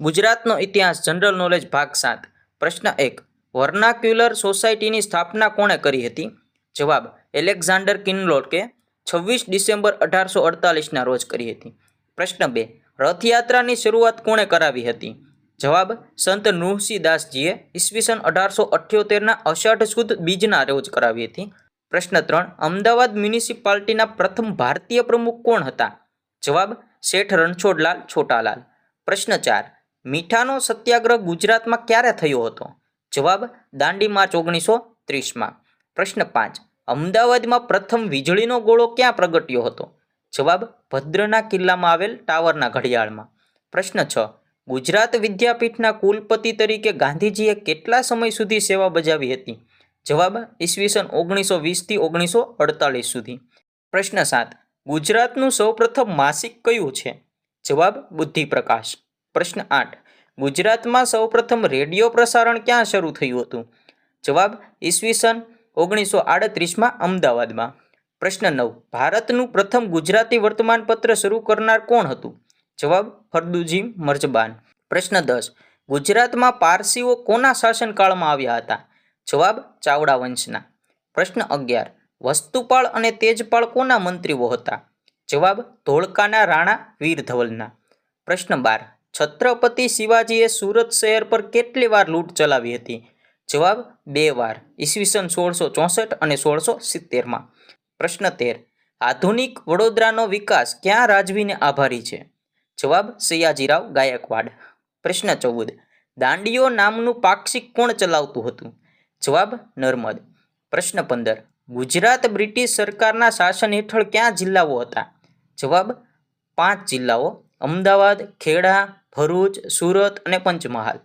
ગુજરાતનો ઇતિહાસ general knowledge ભાગ સાત. પ્રશ્ન એક, વર્નાક્યુલર સોસાયટીની સ્થાપના કોણે કરી હતી? જવાબ, એલેક્ઝાન્ડર કિનલોટકે છવ્વીસ ડિસેમ્બર અઢારસો અડતાલીસના રોજ કરી હતી. પ્રશ્ન બે, રથયાત્રાની શરૂઆત કોણે કરાવી હતી? જવાબ, સંત નૃસિંહ દાસજીએ ઈસવીસન અઢારસો અઠ્યોતેરના અષાઢ સુદ બીજના રોજ કરાવી હતી. પ્રશ્ન ત્રણ, અમદાવાદ મ્યુનિસિપાલિટીના પ્રથમ ભારતીય પ્રમુખ કોણ હતા? જવાબ, શેઠ રણછોડલાલ છોટાલાલ. પ્રશ્ન ચાર મીઠાનો સત્યાગ્રહ ગુજરાતમાં ક્યારે થયો હતો? જવાબ દાંડી માર્ચ ઓગણીસો ત્રીસમાં. પ્રશ્ન પાંચ. અમદાવાદમાં પ્રથમ વીજળીનો ગોળો ક્યાં પ્રગટ્યો હતો? જવાબ ભદ્રના કિલ્લામાં આવેલ ટાવરના ઘડિયાળમાં. પ્રશ્ન છ. ગુજરાત વિદ્યાપીઠના કુલપતિ તરીકે ગાંધીજીએ કેટલા સમય સુધી સેવા બજાવી હતી? જવાબ ઈસવીસન ઓગણીસો વીસથી ઓગણીસો અડતાલીસ સુધી. પ્રશ્ન સાત. ગુજરાતનું સૌપ્રથમ માસિક કયું છે? જવાબ બુદ્ધિ પ્રકાશ પ્રશ્ન આઠ. ગુજરાતમાં સૌપ્રથમ રેડિયો પ્રસારણ ક્યાં શરૂ થયું હતું? જવાબ ઈસવીસન ઓગણીસો આડત્રીસમાં અમદાવાદમાં. પ્રશ્ન નવ. ભારતનું પ્રથમ ગુજરાતી વર્તમાનપત્ર શરૂ કરનાર કોણ હતું? જવાબ, ફરદુજી મર્જબાન. પ્રશ્ન દસ. ગુજરાતમાં પારસીઓ કોના શાસનકાળમાં આવ્યા હતા? જવાબ ચાવડા વંશના પ્રશ્ન અગિયાર. વસ્તુપાળ અને તેજપાળ કોના મંત્રીઓ હતા? જવાબ, ધોળકાના રાણા વીર ધવલના પ્રશ્ન બાર. છત્રપતિ શિવાજીએ સુરત શહેર પર કેટલી વાર લૂંટ ચલાવી હતી? જવાબ, બે વાર. ઈસવીસન સોળસો ચોસઠ અને સોળસો સિત્તેરમાં. પ્રશ્ન તેર. આધુનિક વડોદરાનો વિકાસ ક્યાં રાજવીને આભારી છે? જવાબ, સયાજીરાવ ગાયકવાડ. પ્રશ્ન ચૌદ. દાંડીઓ નામનું પાક્ષિક કોણ ચલાવતું હતું? જવાબ, નર્મદ. પ્રશ્ન પંદર. ગુજરાત બ્રિટિશ સરકારના શાસન હેઠળ ક્યાં જિલ્લાઓ હતા? જવાબ, પાંચ જિલ્લાઓ અમદાવાદ, ખેડા, ભરૂચ, સુરત અને પંચમહાલ.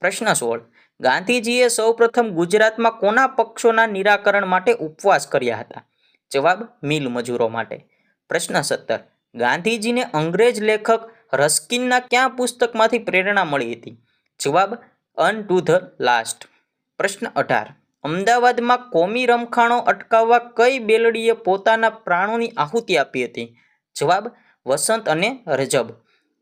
પ્રશ્ન સોળ. ગાંધીજીએ સૌપ્રથમ ગુજરાતમાં કોના પક્ષોના નિરાકરણ માટે ઉપવાસ કર્યા હતા? જવાબ, મિલ મજૂરો માટે. પ્રશ્ન સત્તર. ગાંધીજીને અંગ્રેજ લેખક રસ્કિનના ક્યાં પુસ્તકમાંથી પ્રેરણા મળી હતી? જવાબ, અન ટુ ધ લાસ્ટ. પ્રશ્ન અઢાર. અમદાવાદમાં કોમી રમખાણો અટકાવવા કઈ બેલડીએ પોતાના પ્રાણોની આહુતિ આપી હતી? જવાબ વસંત અને રજબ.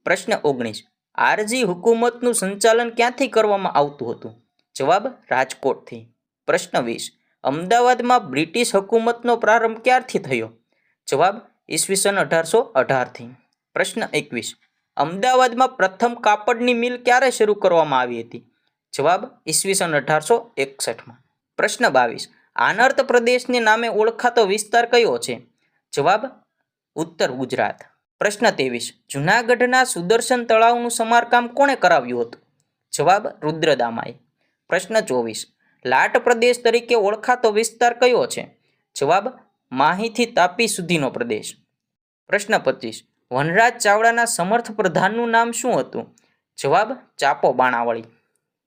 પ્રશ્ન ઓગણીસ. આરજી હુકુમતનું સંચાલન ક્યાંથી કરવામાં આવતું હતું? જવાબ રાજકોટથી. પ્રશ્ન વીસ. અમદાવાદમાં બ્રિટિશ હુકુમતનો પ્રારંભ ક્યારથી થયો? જવાબ ઈસવીસન અઢારસો અઢારથી. પ્રશ્ન એકવીસ. અમદાવાદમાં પ્રથમ કાપડની મિલ ક્યારે શરૂ કરવામાં આવી હતી? જવાબ ઈસવીસન અઢારસો એકસઠમાં. પ્રશ્ન બાવીસ. આનર્ત પ્રદેશને નામે ઓળખાતો વિસ્તાર કયો છે? જવાબ ઉત્તર ગુજરાત. પ્રશ્ન ત્રેવીસ. જૂનાગઢના સુદર્શન તળાવનું સમારકામ કોણે કરાવ્યું હતું? જવાબ રુદ્રદામાએ. પ્રશ્ન ચોવીસ. લાટ પ્રદેશ તરીકે ઓળખાતો વિસ્તાર કયો છે? જવાબ માહીથી તાપી સુધીનો પ્રદેશ. પ્રશ્ન પચીસ. વનરાજ ચાવડાના સમર્થ પ્રધાનનું નામ શું હતું? જવાબ ચાપો બાણાવળી.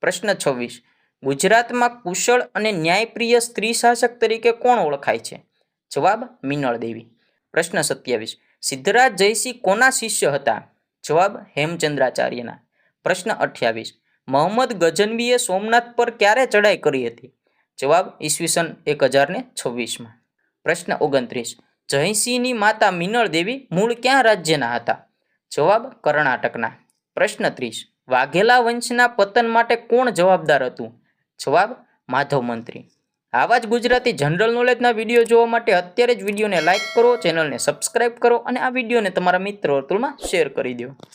પ્રશ્ન છવ્વીસ. ગુજરાતમાં કુશળ અને ન્યાયપ્રિય સ્ત્રી શાસક તરીકે કોણ ઓળખાય છે? જવાબ મિનળ દેવી. પ્રશ્ન સત્યાવીસ. સિદ્ધરાજ જયસિંહ કોના શિષ્ય હતા? જવાબ હેમચંદ્રાચાર્યના. પ્રશ્ન અઠ્યાવીસ. મોહમ્મદ ગજનવીએ સોમનાથ પર ક્યારે ચડાઈ કરી હતી? જવાબ ઈસવીસન એક હજારને છવ્વીસમાં. પ્રશ્ન ઓગણત્રીસ. જયસિંહની માતા મિનળ દેવી મૂળ ક્યાં રાજ્યના હતા? જવાબ કર્ણાટકના. પ્રશ્ન ત્રીસ. વાઘેલા વંશના પતન માટે કોણ જવાબદાર હતું? જવાબ માધવ મંત્રી આવા જ ગુજરાતી જનરલ નોલેજના વીડિયો જોવા માટે અત્યારે જ વિડીયોને લાઇક કરો ચેનલને સબસ્ક્રાઇબ કરો અને આ વિડીયોને તમારા મિત્ર વર્તુળમાં શેર કરી દો.